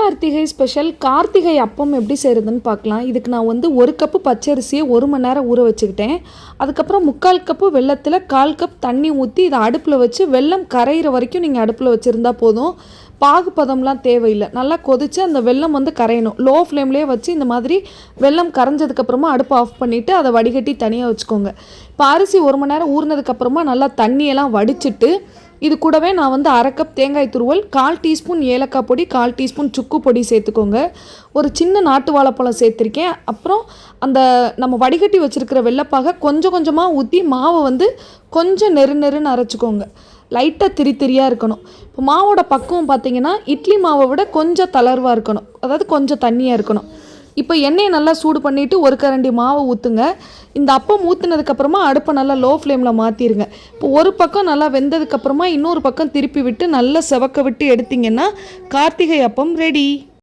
Karthigai special Karthigai அப்பம் எப்படி செய்கிறதுன்னு பார்க்கலாம். இதுக்கு நான் வந்து ஒரு கப்பு பச்சரிசியை ஒரு மணி நேரம் ஊற வச்சுக்கிட்டேன். அதுக்கப்புறம் முக்கால் கப்பு வெள்ளத்தில் கால் கப் தண்ணி ஊற்றி இதை அடுப்பில் வச்சு வெல்லம் கரையிற வரைக்கும் நீங்கள் அடுப்பில் வச்சுருந்தா போதும். பாகு பதம்லாம் தேவையில்லை. நல்லா கொதித்து அந்த வெல்லம் வந்து கரையணும். லோ ஃப்ளேம்லேயே வச்சு இந்த மாதிரி வெல்லம் கரைஞ்சதுக்கப்புறமா அடுப்பை ஆஃப் பண்ணிவிட்டு அதை வடிகட்டி தனியாக வச்சுக்கோங்க. இப்போ அரிசி ஒரு மணி நேரம் ஊறினதுக்கப்புறமா நல்லா தண்ணியெல்லாம் வடிச்சிட்டு இது கூடவே நான் வந்து அரை கப் தேங்காய் துருவல் கால் டீஸ்பூன் ஏலக்காய் பொடி கால் டீஸ்பூன் சுக்கு பொடி சேர்த்துக்கோங்க. ஒரு சின்ன நாட்டு வாழைப்பழம் சேர்த்துருக்கேன். அப்புறம் அந்த நம்ம வடிகட்டி வச்சுருக்கிற வெள்ளைப்பாக கொஞ்சம் கொஞ்சமாக ஊற்றி மாவை வந்து கொஞ்சம் நெரு நெருன்னு அரைச்சிக்கோங்க. லைட்டாக திரி திரியாக இருக்கணும். இப்போ மாவோட பக்குவம் பார்த்தீங்கன்னா இட்லி மாவை விட கொஞ்சம் தளர்வாக இருக்கணும். அதாவது கொஞ்சம் தண்ணியாக இருக்கணும். இப்போ எண்ணெயை நல்லா சூடு பண்ணிவிட்டு ஒரு கரண்டி மாவை ஊற்றுங்க இந்த அப்பம் ஊற்றுனதுக்கப்புறமா அடுப்பை நல்லா லோ ஃப்ளேமில் மாற்றிடுங்க இப்போ ஒரு பக்கம் நல்லா வெந்ததுக்கப்புறமா இன்னொரு பக்கம் திருப்பி விட்டு நல்லா செவக்க விட்டு எடுத்திங்கன்னா கார்த்திகை அப்பம் ரெடி